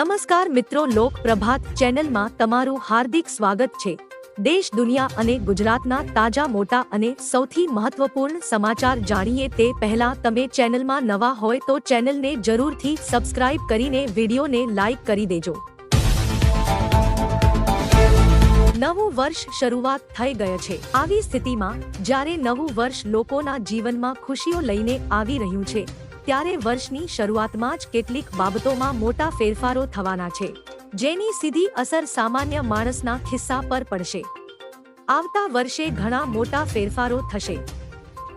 નમસ્કાર મિત્રો, લોક પ્રભાત ચેનલમાં તમારું હાર્દિક સ્વાગત છે. દેશ, દુનિયા અને ગુજરાતના તાજા, મોટા અને સૌથી મહત્વપૂર્ણ સમાચાર જાણીએ તે પહેલા તમે ચેનલમાં નવા હોય તો ચેનલને જરૂરથી સબસ્ક્રાઇબ કરીને વિડીયોને લાઇક કરી દેજો. નવું વર્ષ શરૂઆત થઈ ગયો છે. આવી સ્થિતિમાં જ્યારે નવું વર્ષ લોકોના જીવનમાં ખુશીઓ લઈને આવી રહ્યું છે ત્યારે વર્ષની શરૂઆતમાં જ કેટલીક બાબતોમાં મોટા ફેરફારો થવાના છે, જેની સીધી અસર સામાન્ય માણસના ખિસ્સા પર પડશે. આવતા વર્ષે ઘણા મોટા ફેરફારો થશે.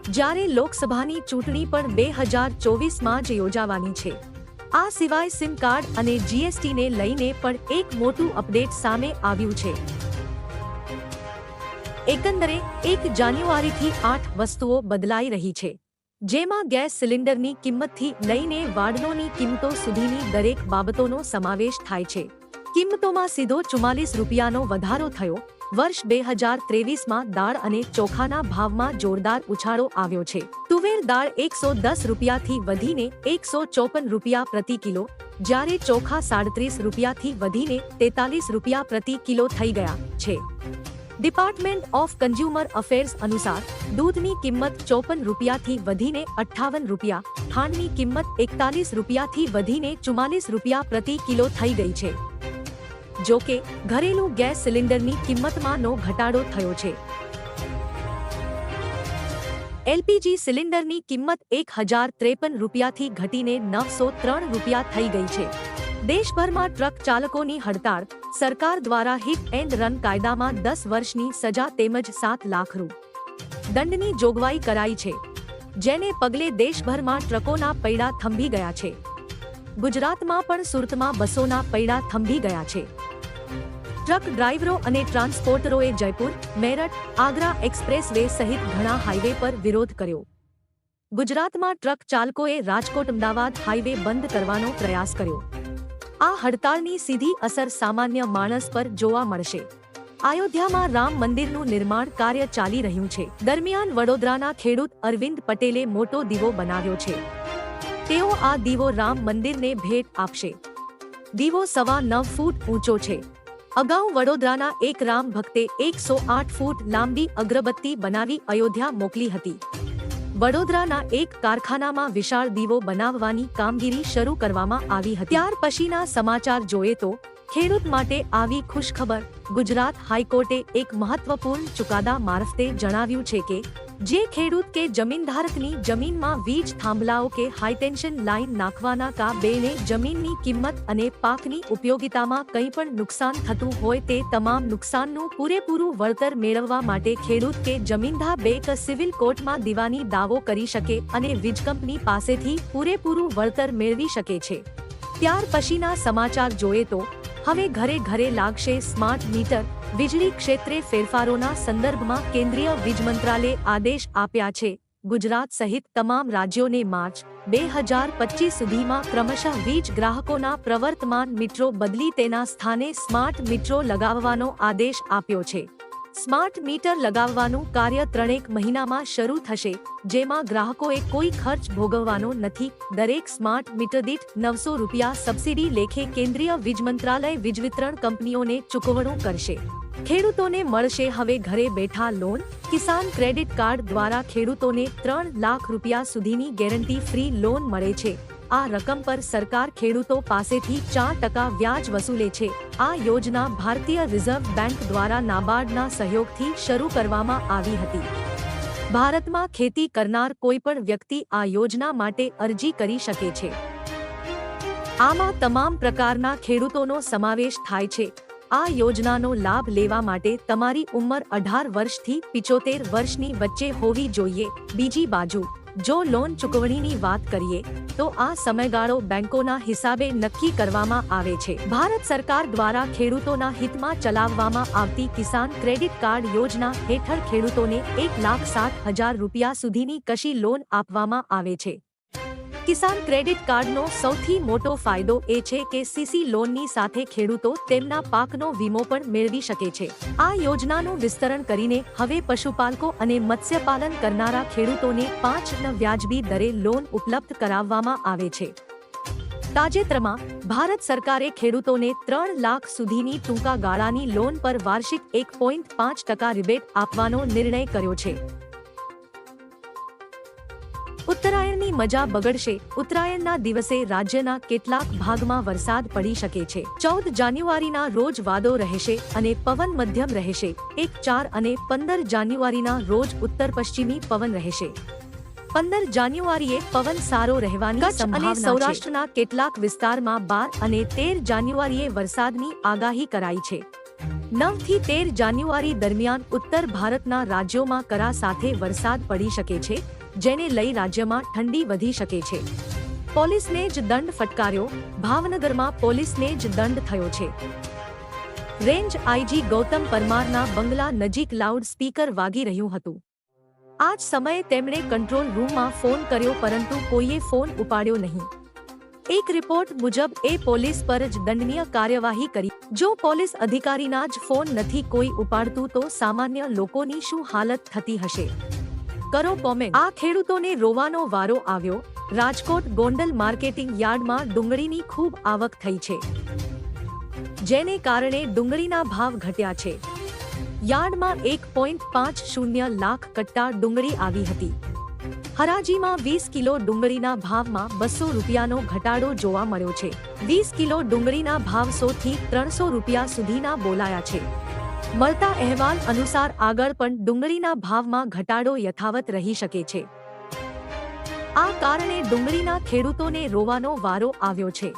જ્યારે લોકસભાની ચૂંટણી પણ બે હજાર ચોવીસમાં જ યોજાવાની છે. આ સિવાય સિમ કાર્ડ અને જીએસટીને લઈને પણ એક મોટું અપડેટ સામે આવ્યું છે. એકંદરે, એક જાન્યુઆરીથી આઠ વસ્તુઓ બદલાઈ રહી છે. જેમાં ગેસ સિલિન્ડરની કિંમતથી લઈને વાડનોની કિંમતો સુધીની દરેક બાબતોનો સમાવેશ થાય છે. કિંમતોમાં સીધો ચુમ્માલીસ રૂપિયાનો વધારો થયો. વર્ષ બે હજાર ત્રેવીસમાં દાળ અને ચોખાના ભાવમાં જોરદાર ઉછાળો આવ્યો છે. તુવેર દાળ એકસો દસ રૂપિયાથી વધીને એકસો ચોપન રૂપિયા પ્રતિ કિલો, જ્યારે ચોખા સાડત્રીસ રૂપિયાથી વધીને તેતાલીસ રૂપિયા પ્રતિ કિલો થઈ ગયા છે. ડિપાર્ટમેન્ટ ઓફ કન્ઝ્યુમર અફેર્સ અનુસાર, દૂધની કિંમત ચોપન રૂપિયાથી વધીને અઠ્ઠાવન રૂપિયા, ખાંડની કિંમત એકતાલીસ રૂપિયાથી વધીને ચુમ્માલીસ રૂપિયા પ્રતિ કિલો થઈ ગઈ છે. જો કે ઘરેલું ગેસ સિલિન્ડરની કિંમતમાં નો ઘટાડો થયો છે. એલપીજી સિલિન્ડરની કિંમત એક હજાર ત્રેપન રૂપિયાથી ઘટીને નવસો ત્રણ રૂપિયા થઈ ગઈ છે. દેશભરમાં ટ્રક ચાલકોની હડતાળ, સરકાર દ્વારા હિટ એન્ડ રન કાયદામાં દસ વર્ષની સજા તેમજ સાત લાખ રૂ. દંડની જોગવાઈ કરાઈ છે. જેને પગલે દેશભરમાં ટ્રકોના પૈડા થંભી ગયા છે. ગુજરાતમાં પણ સુરતમાં બસોના પૈડા થંભી ગયા છે. ટ્રક ડ્રાઈવરો અને ટ્રાન્સપોર્ટરોએ જયપુર, મેરઠ, આગ્રા એક્સપ્રેસ વે સહિત ઘણા હાઈવે પર વિરોધ કર્યો. ગુજરાતમાં ટ્રક ચાલકોએ રાજકોટ, અમદાવાદ હાઈવે બંધ કરવાનો પ્રયાસ કર્યો. આ હડતાળની સીધી અસર સામાન્ય માણસ પર જોવા મળશે. અયોધ્યામાં રામ મંદિરનું નિર્માણ કાર્ય ચાલી રહ્યું છે. દરમિયાન વડોદરાના ખેડૂત અરવિંદ પટેલે મોટો દીવો બનાવ્યો છે. તેઓ આ દીવો રામ મંદિરને ભેટ આપશે. દીવો સવા નવ ફૂટ ઊંચો છે. અગાઉ વડોદરાના એક રામ ભક્તે એકસો આઠ ફૂટ લાંબી અગરબત્તી બનાવી અયોધ્યા મોકલી હતી. વડોદરાના એક કારખાનામાં વિશાળ દીવો બનાવવાની કામગીરી શરૂ કરવામાં આવી હતી. ત્યાર પછીના સમાચાર જોઈએ તો, ખેડૂત માટે આવી ખુશખબર ગુજરાત હાઈકોર્ટે એક મહત્વપૂર્ણ ચુકાદા મારફતે જણાવ્યું છે કે જે ખેડૂત કે જમીનધારકની જમીનમાં વીજ થાંભલાઓ કે હાઈટેન્શન લાઇન નાખવાના કા બેને જમીનની કિંમત અને પાકની ઉપયોગિતામાં કંઈ પણ નુકસાન થતું હોય તે તમામ નુકસાનનું પૂરેપૂરું વળતર મેળવવા માટે ખેડૂત કે જમીનધાર બે કે સિવિલ કોર્ટમાં દીવાની દાવો કરી શકે અને વીજ કંપની પાસેથી પૂરેપૂરું વળતર મેળવી શકે છે. ત્યાર પછીના સમાચાર જોઈએ તો હવે ઘરે ઘરે લાગશે સ્માર્ટ મીટર. વીજળી ક્ષેત્રે ફેરફારોના સંદર્ભમાં કેન્દ્રીય વીજ મંત્રાલયે આદેશ આપ્યા છે. ગુજરાત સહિત તમામ રાજ્યોને માર્ચ બે હજાર પચીસ સુધીમાં ક્રમશઃ વીજ ગ્રાહકોના પ્રવર્તમાન મીટરો બદલી તેના સ્થાને સ્માર્ટ મીટરો લગાવવાનો આદેશ આપ્યો છે. સ્માર્ટ મીટર લગાવવાનું કાર્ય ત્રણેક મહિનામાં શરૂ થશે, જેમાં ગ્રાહકોએ કોઈ ખર્ચ ભોગવવાનો નથી. દરેક સ્માર્ટ મીટર દીઠ નવસો રૂપિયા સબસિડી લેખે કેન્દ્રીય વીજ મંત્રાલય વીજ વિતરણ કંપનીઓને ચૂકવણું કરશે. ખેડૂતોને મળશે હવે ઘરે બેઠા લોન. કિસાન ક્રેડિટ કાર્ડ દ્વારા ખેડૂતોને ત્રણ લાખ રૂપિયા સુધીની ગેરંટી ફ્રી લોન મળે છે. આ રકમ પર સરકાર ખેડૂતો પાસેથી ચાર ટકા વ્યાજ વસૂલે છે. આ યોજના ભારતીય રિઝર્વ બેંક દ્વારા નાબાર્ડના સહયોગથી શરૂ કરવામાં આવી હતી. ભારતમાં ખેતી કરનાર કોઈપણ વ્યક્તિ આ યોજના માટે અરજી કરી શકે છે. આમાં તમામ પ્રકારના ખેડૂતોનો સમાવેશ થાય છે. આ યોજનાનો લાભ લેવા માટે તમારી ઉંમર અઢાર વર્ષથી પિચોતેર વર્ષની વચ્ચે હોવી જોઈએ. બીજી બાજુ જો લોન ચૂકવણીની વાત કરીએ, તો આ સમયગાળો બેંકોના હિસાબે નક્કી કરવામાં આવે છે. ભારત સરકાર દ્વારા ખેડૂતોના હિતમાં ચલાવવામાં આવતી કિસાન ક્રેડિટ કાર્ડ યોજના હેઠળ ખેડૂતોને એક લાખ સાત હજાર રૂપિયા સુધીની કશી લોન આપવામાં આવે છે. કિસાન ક્રેડિટ કાર્ડનો સૌથી મોટો ફાયદો એ છે કે સીસી લોનની સાથે ખેડૂતો તેમના પાકનો વીમો પણ મેળવી શકે છે. આ યોજનાનું વિસ્તરણ કરીને હવે પશુપાલકો અને મત્સ્યપાલન કરનારા ખેડૂતોને પાંચ વ્યાજબી દરે લોન ઉપલબ્ધ કરાવવામાં આવે છે. તાજેતરમાં ભારત સરકારે ખેડૂતોને ત્રણ લાખ સુધીની ટૂંકા ગાળાની લોન પર વાર્ષિક એક પોઈન્ટ પાંચ ટકા રિબેટ આપવાનો નિર્ણય કર્યો છે. ઉત્તરાયણની મજા બગડશે. ઉત્તરાયણના દિવસે રાજ્યના કેટલાક ભાગમાં વરસાદ પડી શકે છે. ચૌદ જાન્યુઆરીના રોજ વાદો રહેશે અને પવન મધ્યમ રહેશે. એક ચાર અને પંદર જાન્યુઆરીના રોજ ઉત્તર પશ્ચિમી પવન રહેશે. પંદર જાન્યુઆરીએ પવન સારો રહેવાની અને સૌરાષ્ટ્રના કેટલાક વિસ્તારમાં બાર અને તેર જાન્યુઆરીએ વરસાદની આગાહી કરાઈ છે. નવથી તેર જાન્યુઆરી દરમિયાન ઉત્તર ભારતના રાજ્યોમાં કરા સાથે વરસાદ પડી શકે છે. જેને લઈ રાજ્યમાં ઠંડી વધી શકે છે. પોલીસને જ દંડ ફટકાર્યો, ભાવનગરમાં પોલીસને જ દંડ થયો છે. રેન્જ આઈજી ગૌતમ પરમારના બંગલા નજીક લાઉડ સ્પીકર વાગી રહ્યું હતું. આ જ સમયે તેમણે કંટ્રોલ રૂમમાં ફોન કર્યો પરંતુ કોઈએ ફોન ઉપાડ્યો નહીં. એક રિપોર્ટ મુજબ એ પોલીસ પર જ દંડનીય કાર્યવાહી કરી. જો પોલીસ અધિકારીના જ ફોન નથી કોઈ ઉપાડતું તો સામાન્ય લોકોની શું હાલત થતી હશે? કરો કોમેન્ટ. આ ખેડૂતોને રોવાનો વારો આવ્યો. રાજકોટ ગોંડલ માર્કેટિંગ યાર્ડમાં ડુંગળીની ખૂબ આવક થઈ છે. જેને કારણે ડુંગળીના ભાવ ઘટ્યા છે. યાર્ડમાં એક પોઈન્ટ પાંચ શૂન્ય લાખ કટ્ટા ડુંગળી આવી હતી. હરાજીમાં વીસ કિલો ડુંગળીના ભાવમાં બસો રૂપિયાનો ઘટાડો જોવા મળ્યો છે. વીસ કિલો ડુંગળીના ભાવ સો થી ત્રણસો રૂપિયા સુધીના બોલાયા છે. મળતા અહેવાલ અનુસાર આગળ પણ ડુંગળીના ભાવમાં ઘટાડો યથાવત રહી શકે છે. આ કારણે ડુંગળીના ખેડૂતોને રોવાનો વારો આવ્યો છે.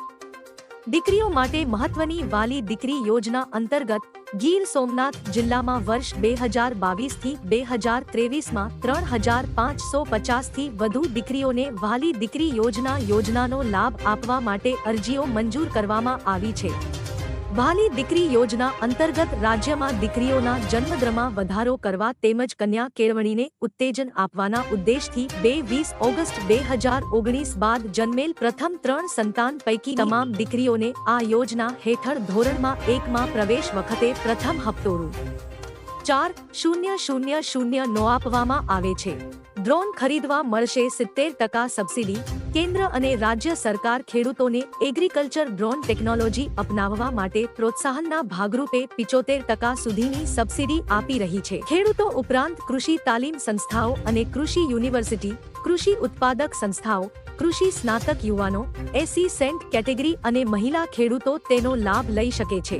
દીકરીઓ માટે મહત્વની વાલી દીકરી યોજના અંતર્ગત ગીર સોમનાથ જિલ્લામાં વર્ષ બે હજાર બાવીસથી બે હજાર ત્રેવીસમાં ત્રણ હજાર પાંચસો પચાસથી વધુ દીકરીઓને વાલી દીકરી યોજના યોજનાનો લાભ આપવા માટે અરજીઓ મંજૂર કરવામાં આવી છે. વાલી દીકરી યોજના અંતર્ગત રાજ્યમાં દીકરીઓના જન્મદરમાં વધારો કરવા તેમજ કન્યા કેળવણીને ઉત્તેજન આપવાના ઉદ્દેશથી બે વીસ ઓગસ્ટ બે હજાર ઓગણીસ બાદ જન્મેલ પ્રથમ ત્રણ સંતાન પૈકી તમામ દીકરીઓને આ યોજના હેઠળ ધોરણમાં એકમાં પ્રવેશ વખતે પ્રથમ હપ્તો રૂ ચાર શૂન્ય શૂન્ય શૂન્ય નો આપવામાં આવે છે. ડ્રોન ખરીદવા મળશે સિત્તેર ટકા સબસિડી, કેન્દ્ર અને રાજ્ય સરકાર ખેડૂતોને એગ્રીકલ્ચર ડ્રોન ટેકનોલોજી અપનાવવા માટે પ્રોત્સાહનના ભાગરૂપે પિચોતેર ટકા સુધીની સબસિડી આપી રહી છે. ખેડૂતો ઉપરાંત કૃષિ તાલીમ સંસ્થાઓ અને કૃષિ યુનિવર્સિટી, કૃષિ ઉત્પાદક સંસ્થાઓ, કૃષિ સ્નાતક યુવાનો એસી સેન્ટ કેટેગરી અને મહિલા ખેડૂતો તેનો લાભ લઈ શકે છે.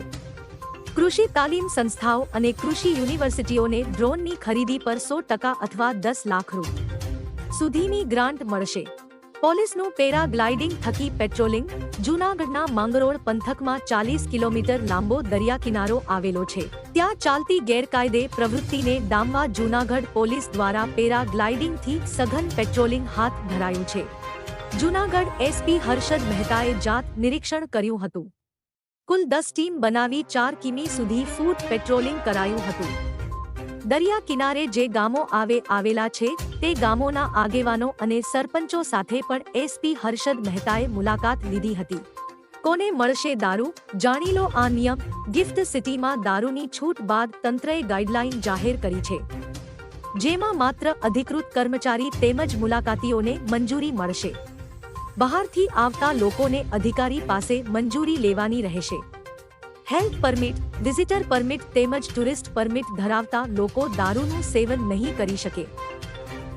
કૃષિ તાલીમ સંસ્થાઓ અને કૃષિ યુનિવર્સિટીઓને ડ્રોનની ખરીદી પર સો ટકા અથવા દસ લાખ રૂ સુધીની ગ્રાન્ટ મળશે. પોલીસનું પેરા ગ્લાઇડિંગ થકી પેટ્રોલિંગ જૂનાગઢના માંગરોળ પંથકમાં ચાલીસ કિલોમીટર લાંબો દરિયા કિનારો આવેલો છે. ત્યાં ચાલતી ગેરકાયદે પ્રવૃત્તિને ડામવા જૂનાગઢ પોલીસ દ્વારા પેરા ગ્લાઇડિંગથી સઘન પેટ્રોલિંગ હાથ ધરાયું છે. જૂનાગઢ એસપી હર્ષદ મહેતાએ જાત નિરીક્ષણ કર્યું હતું. કુલ દસ ટીમ બનાવી ચાર કિમી સુધી ફૂટ પેટ્રોલિંગ કરાયું હતું. દરિયા કિનારે જે ગામો આવે આવેલા છે, તે ગામોના આગેવાનો અને સરપંચો સાથે પણ એસપી હર્ષદ મહેતાએ મુલાકાત લીધી હતી. કોને મળશે દારૂ? જાણી લો આ નિયમ. ગિફ્ટ સિટીમાં દારૂની છૂટ બાદ તંત્રએ ગાઈડલાઈન જાહેર કરી છે. જેમાં માત્ર અધિકૃત કર્મચારી તેમજ મુલાકાતીઓને મંજૂરી મળશે. બહારથી આવતા લોકોને અધિકારી પાસે મંજૂરી લેવાની રહેશે. હેલ્થ પરમિટ, વિઝિટર પરમિટ તેમજ ટુરિસ્ટ પરમિટ ધરાવતા લોકો દારૂનું સેવન નહીં કરી શકે.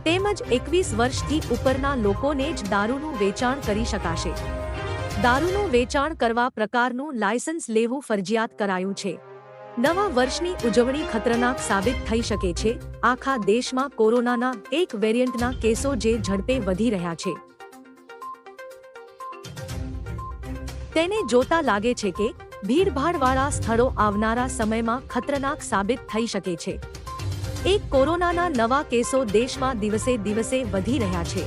તેમજ એકવીસ વર્ષથી ઉપરના લોકોને જ દારૂનું વેચાણ કરી શકાશે. દારૂનું વેચાણ કરવા પ્રકારનું લાયસન્સ લેવું ફરજિયાત કરાયું છે. નવા વર્ષની ઉજવણી ખતરનાક સાબિત થઈ શકે છે. આખા દેશમાં કોરોનાના એક વેરિયન્ટના કેસો જે ઝડપે વધી રહ્યા છે. તેને જોતા લાગે છે કે ભીડભાડવાળા સ્થળો આવનારા સમયમાં ખતરનાક સાબિત થઈ શકે છે. એક કોરોનાના નવા કેસો દેશમાં દિવસે દિવસે વધી રહ્યા છે.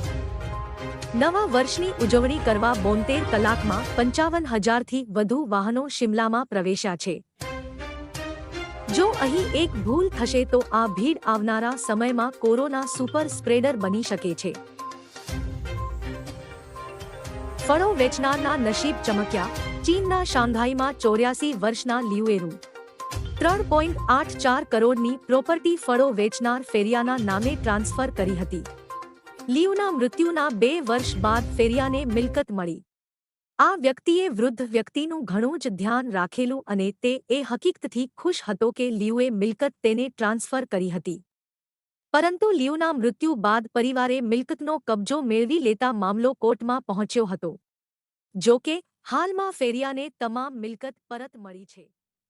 નવા વર્ષની ઉજવણી કરવા બોતેર કલાકમાં પંચાવન હજારથી વધુ વાહનો શિમલામાં પ્રવેશ્યા છે. જો અહીં એક ભૂલ થશે તો આ ભીડ આવનારા સમયમાં કોરોના સુપર સ્પ્રેડર બની શકે છે. ફળો વેચનારના નસીબ ચમક્યા. ચીનના શાંઘાઈમાં ચોર્યાસી વર્ષના લિયુએરુ ત્રણ પોઈન્ટ આઠ ચાર કરોડની પ્રોપર્ટી ફળો વેચનાર ફેરિયાના નામે ટ્રાન્સફર કરી હતી. લિયુના મૃત્યુના બે વર્ષ બાદ ફેરિયાને મિલકત મળી. આ વ્યક્તિએ વૃદ્ધ વ્યક્તિનું ઘણું જ ધ્યાન રાખેલું અને તે એ હકીકતથી ખુશ હતો કે લિયુએ મિલકત તેને ટ્રાન્સફર કરી હતી. પરંતુ લિયુના મૃત્યુ બાદ પરિવારે મિલકતનો કબજો મેળવી લેતા મામલો કોર્ટમાં પહોંચ્યો હતો. જો કે, હાલમાં ફેરિયાને તમામ મિલકત પરત મળી છે.